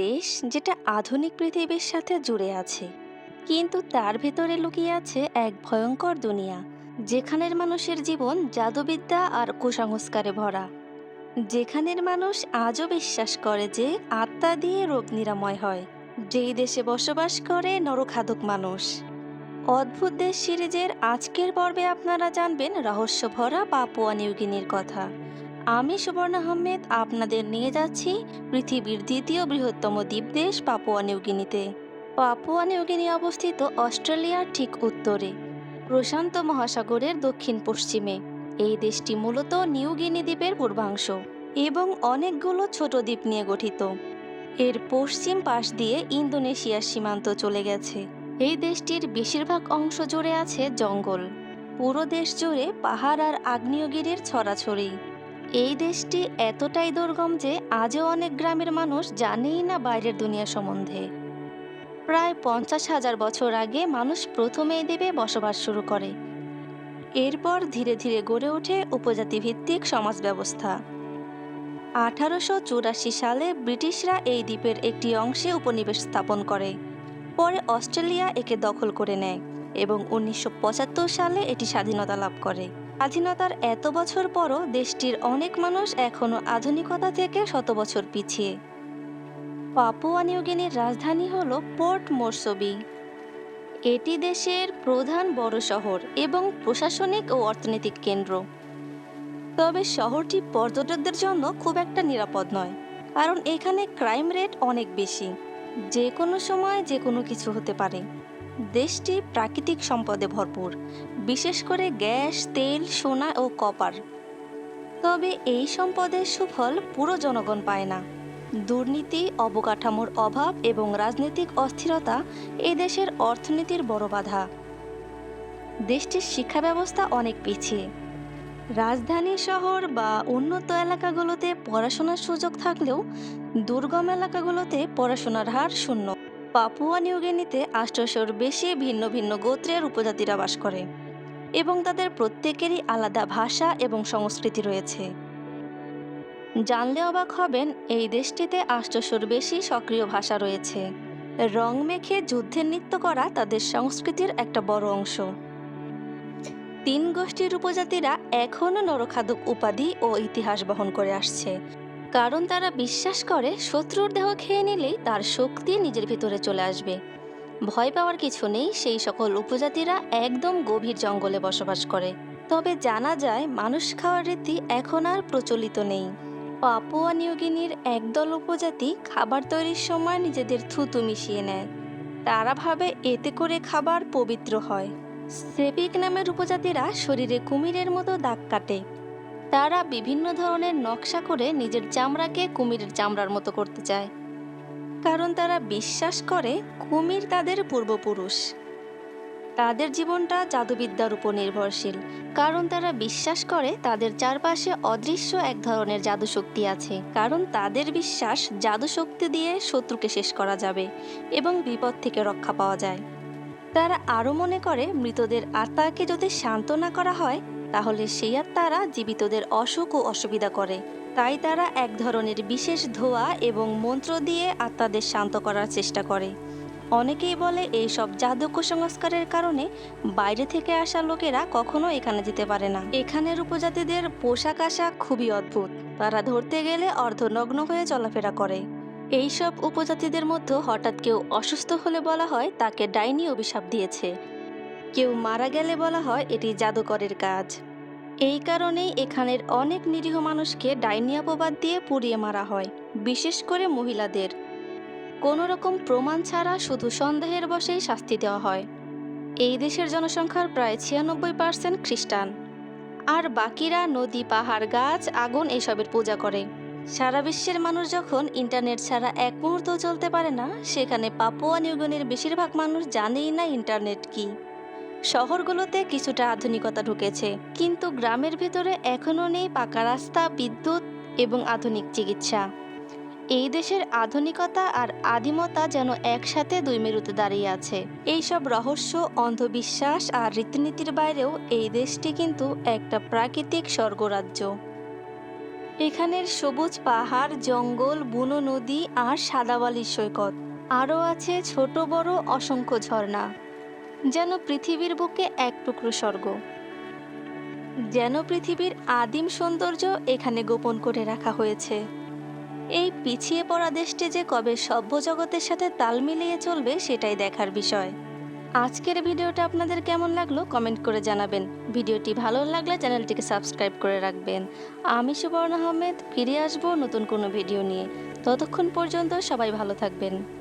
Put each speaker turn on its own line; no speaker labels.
দেশ যেটা আধুনিক পৃথিবীর সাথে জুড়ে আছে, কিন্তু তার ভেতরে লুকিয়ে আছে এক ভয়ঙ্কর দুনিয়া, যেখানের মানুষের জীবন জাদুবিদ্যা আর কুসংস্কারে ভরা। যেখানের মানুষ আজও বিশ্বাস করে যে আত্মা দিয়ে রোগ নিরাময় হয়, যেই দেশে বসবাস করে নরখাদক মানুষ। অদ্ভুত দেশ সিরিজের আজকের পর্বে আপনারা জানবেন রহস্য ভরা পাপুয়া নিউগিনির কথা। আমি সুবর্ণ আহমেদ আপনাদের নিয়ে যাচ্ছি পৃথিবীর দ্বিতীয় বৃহত্তম দ্বীপদেশ পাপুয়া নিউগিনিতে। পাপুয়া নিউগিনি অবস্থিত অস্ট্রেলিয়ার ঠিক উত্তরে, প্রশান্ত মহাসাগরের দক্ষিণ পশ্চিমে এই দেশটি মূলত নিউগিনি দ্বীপের পূর্বাংশ এবং অনেকগুলো ছোট দ্বীপ নিয়ে গঠিত। এর পশ্চিম পাশ দিয়ে ইন্দোনেশিয়ার সীমান্ত চলে গেছে। এই দেশটির বেশিরভাগ অংশ জুড়ে আছে জঙ্গল। পুরো দেশ জুড়ে পাহাড় আর আগ্নেয়গিরির ছড়াছড়ি। এই দেশটি এতটাই দুর্গম যে আজও অনেক গ্রামের মানুষ জানেই না বাইরের দুনিয়া সম্বন্ধে। প্রায় পঞ্চাশ হাজার বছর আগে মানুষ প্রথমে এই দ্বীপে বসবাস শুরু করে। এরপর ধীরে ধীরে গড়ে ওঠে উপজাতি ভিত্তিক সমাজ ব্যবস্থা আঠারোশো চুরাশি সালে ব্রিটিশরা এই দ্বীপের একটি অংশে উপনিবেশ স্থাপন করে। পরে অস্ট্রেলিয়া একে দখল করে নেয় এবং উনিশশো পঁচাত্তর সালে এটি স্বাধীনতা লাভ করে। স্বাধীনতার এত বছর পরও দেশটির অনেক মানুষ এখনও আধুনিকতা থেকে শত বছর পিছিয়ে। পাপুয়া নিউগিনির রাজধানী হল পোর্ট মোরসবি। এটি দেশের প্রধান বড় শহর এবং প্রশাসনিক ও অর্থনৈতিক কেন্দ্র। তবে শহরটি পর্যটকদের জন্য খুব একটা নিরাপদ নয়, কারণ এখানে ক্রাইম রেট অনেক বেশি। যে কোনো সময় যে কোনো কিছু হতে পারে। দেশটি প্রাকৃতিক সম্পদে ভরপুর, বিশেষ করে গ্যাস, তেল, সোনা ও কপার। তবে এই সম্পদের সুফল পুরো জনগণ পায় না। দুর্নীতি, অবকাঠামোর অভাব এবং রাজনৈতিক অস্থিরতা এই দেশের অর্থনীতির বড় বাধা। দেশটির শিক্ষা ব্যবস্থা অনেক পিছিয়ে। রাজধানী শহর বা উন্নত এলাকাগুলোতে পড়াশোনার সুযোগ থাকলেও দুর্গম এলাকাগুলোতে পড়াশোনার হার শূন্য। পাপুয়া নিউগিনিতে আষ্টশোর বেশি ভিন্ন ভিন্ন গোত্রের উপজাতিরা বাস করে এবং তাদের প্রত্যেকেরই আলাদা ভাষা এবং সংস্কৃতি রয়েছে। জানলে অবাক হবেন, এই দেশটিতে আষ্টশোর বেশি সক্রিয় ভাষা রয়েছে। রং মেখে যুদ্ধে নৃত্য করা তাদের সংস্কৃতির একটা বড় অংশ। তিন গোষ্ঠীর উপজাতিরা এখনও নরখাদক উপাধি ও ইতিহাস বহন করে আসছে। কারণ তারা বিশ্বাস করে শত্রুর দেহ খেয়ে নিলেই তার শক্তি নিজের ভিতরে চলে আসবে। ভয় পাওয়ার কিছু নেই, সেই সকল উপজাতিরা একদম গভীর জঙ্গলে বসবাস করে। তবে জানা যায়, মানুষ খাওয়ার রীতি এখন আর প্রচলিত নেই। পাপুয়া নিউগিনির একদল উপজাতি খাবার তৈরির সময় নিজেদের থুতু মিশিয়ে নেয়। তারা ভাবে এতে করে খাবার পবিত্র হয়। সেপিক নামের উপজাতিরা শরীরে কুমিরের মতো দাগ কাটে। তারা বিভিন্ন ধরনের নকশা করে নিজের চামড়াকে কুমিরের চামড়ার মতো করতে চায়। কারণ তারা বিশ্বাস করে কুমির তাদের পূর্বপুরুষ। তাদের জীবনটা জাদুবিদ্যার উপর নির্ভরশীল, কারণ তারা বিশ্বাস করে তাদের চারপাশে অদৃশ্য এক ধরনের জাদু শক্তি আছে। কারণ তাদের বিশ্বাস জাদু শক্তি দিয়ে শত্রুকে শেষ করা যাবে এবং বিপদ থেকে রক্ষা পাওয়া যায়। তারা আরও মনে করে মৃতদের আত্মাকে যদি শান্ত না করা হয় তাহলে সেই আত্মারা জীবিতদের অসুখ ও অসুবিধা করে। তাই তারা এক ধরনের বিশেষ ধোয়া এবং মন্ত্র দিয়ে আত্মাদের শান্ত করার চেষ্টা করে। অনেকেই বলে এই সব জাদু কুসংস্কারের কারণে বাইরে থেকে আসা লোকেরা কখনো এখানে যেতে পারে না। এখানের উপজাতিদের পোশাক আশাক খুবই অদ্ভুত। তারা ধরতে গেলে অর্ধনগ্ন হয়ে চলাফেরা করে। এইসব উপজাতিদের মধ্যে হঠাৎ কেউ অসুস্থ হলে বলা হয় তাকে ডাইনি অভিশাপ দিয়েছে। কেউ মারা গেলে বলা হয় এটি জাদুকরের কাজ। এই কারণেই এখানের অনেক নিরীহ মানুষকে ডাইনি অপবাদ দিয়ে পুড়িয়ে মারা হয়, বিশেষ করে মহিলাদের। কোনো রকম প্রমাণ ছাড়া শুধু সন্দেহের বশেই শাস্তি দেওয়া হয়। এই দেশের জনসংখ্যার প্রায় ছিয়ানব্বই পার্সেন্ট খ্রিস্টান। আর বাকিরা নদী, পাহাড়, গাছ, আগুন এসবের পূজা করে। সারা বিশ্বের মানুষ যখন ইন্টারনেট ছাড়া এক মুহূর্ত চলতে পারে না, সেখানে পাপুয়া নিউগনের বেশিরভাগ মানুষ জানেই না ইন্টারনেট কি। শহরগুলোতে কিছুটা আধুনিকতা ঢুকেছে, কিন্তু গ্রামের ভেতরে এখনও নেই পাকা রাস্তা, বিদ্যুৎ এবং আধুনিক চিকিৎসা। এই দেশের আধুনিকতা আর আদিমতা যেন একসাথে দুই মেরুতে দাঁড়িয়ে আছে। এই সব রহস্য, অন্ধবিশ্বাস আর রীতিনীতির বাইরেও এই দেশটি কিন্তু একটা প্রাকৃতিক স্বর্গরাজ্য। এখানের সবুজ পাহাড়, জঙ্গল, বুনো নদী আর সাদাবালির সৈকত। আরও আছে ছোট বড় অসংখ্য ঝর্ণা। যেন পৃথিবীর বুকে এক টুকরো স্বর্গ। যেন পৃথিবীর আদিম সৌন্দর্য এখানে গোপন করে রাখা হয়েছে। এই পিছিয়ে পড়া দেশটি যে কবে সভ্য জগতের সাথে তাল মিলিয়ে চলবে সেটাই দেখার বিষয়। আজকের ভিডিওটা আপনাদের কেমন লাগল কমেন্ট করে জানাবেন। ভিডিওটি ভালো লাগলে চ্যানেলটিকে সাবস্ক্রাইব করে রাখবেন। আমি সুবর্ণ আহমেদ, ফিরে আসব নতুন কোনো ভিডিও নিয়ে। ততক্ষণ পর্যন্ত সবাই ভালো থাকবেন।